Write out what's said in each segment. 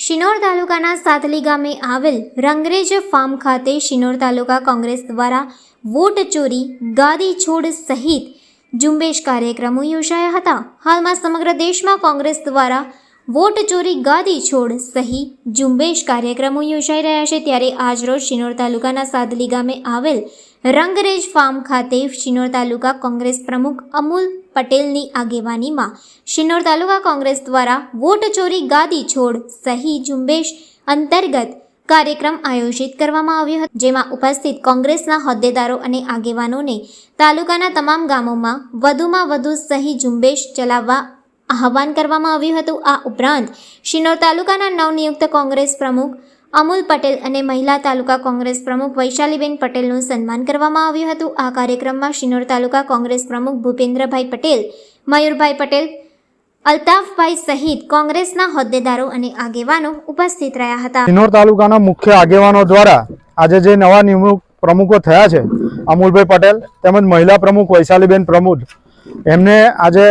શિનોર તાલુકાના સાતલી ગામે આવેલ રંગરેજ ફાર્મ ખાતે શિનોર તાલુકા કોંગ્રેસ દ્વારા વોટ ચોરી, ગાદી છોડ સહિત ઝુંબેશ કાર્યક્રમો યોજાયા હતા. હાલમાં સમગ્ર દેશમાં કોંગ્રેસ દ્વારા વોટ ચોરી, ગાદી છોડ સહિત ઝુંબેશ કાર્યક્રમો યોજાઈ રહ્યા છે. ત્યારે આજરોજ શિનોર તાલુકાના સાદલી ગામે આવેલ રંગરેજ ફાર્મ ખાતે શિનોર તાલુકા કોંગ્રેસ પ્રમુખ અમૂલ પટેલની આગેવાનીમાં શિનોર તાલુકા કોંગ્રેસ દ્વારા વોટ ચોરી ગાદી છોડ સહી ઝુંબેશ અંતર્ગત કાર્યક્રમ આયોજિત કરવામાં આવ્યો હતો, જેમાં ઉપસ્થિત કોંગ્રેસના હોદ્દેદારો અને આગેવાનોને તાલુકાના તમામ ગામોમાં વધુમાં વધુ સહી ઝુંબેશ ચલાવવા આહવાન કરવામાં આવ્યું હતું. આ ઉપરાંત શિનોર તાલુકાના નવનિયુક્ત કોંગ્રેસ પ્રમુખ અમૂલ પટેલ અને મહિલા તાલુકા કોંગ્રેસ પ્રમુખ વૈશાલીબેન પટેલનું સન્માન કરવામાં આવ્યું હતું. આ કાર્યક્રમમાં શિનોર તાલુકા કોંગ્રેસ પ્રમુખ ભૂપેન્દ્રભાઈ પટેલ, મયુરભાઈ પટેલ, અલ્તાફભાઈ સહિત કોંગ્રેસના હોદ્દેદારો અને આગેવાનો ઉપસ્થિત રહ્યા હતા. શિનોર તાલુકાના મુખ્ય આગેવાનો દ્વારા આજે જે નવા નિમણૂક પ્રમુખો થયા છે, અમૂલભાઈ પટેલ તેમજ મહિલા પ્રમુખ વૈશાલીબેન પ્રમુખ એમને આજે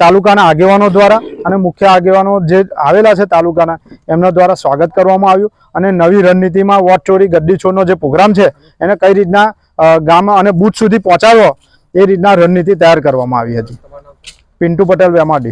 તાલુકાના આગેવાનો દ્વારા અને મુખ્ય આગેવાનો જે આવેલા છે તાલુકાના, એમના દ્વારા સ્વાગત કરવામાં આવ્યું. અને નવી રણનીતિમાં વોટ ચોરી, ગદ્દી છોડનો જે પ્રોગ્રામ છે, એને કઈ રીતના ગામ અને બૂથ સુધી પહોંચાડવો, એ રીતના રણનીતિ તૈયાર કરવામાં આવી હતી. પિન્ટુ પટેલ, વેમાડી.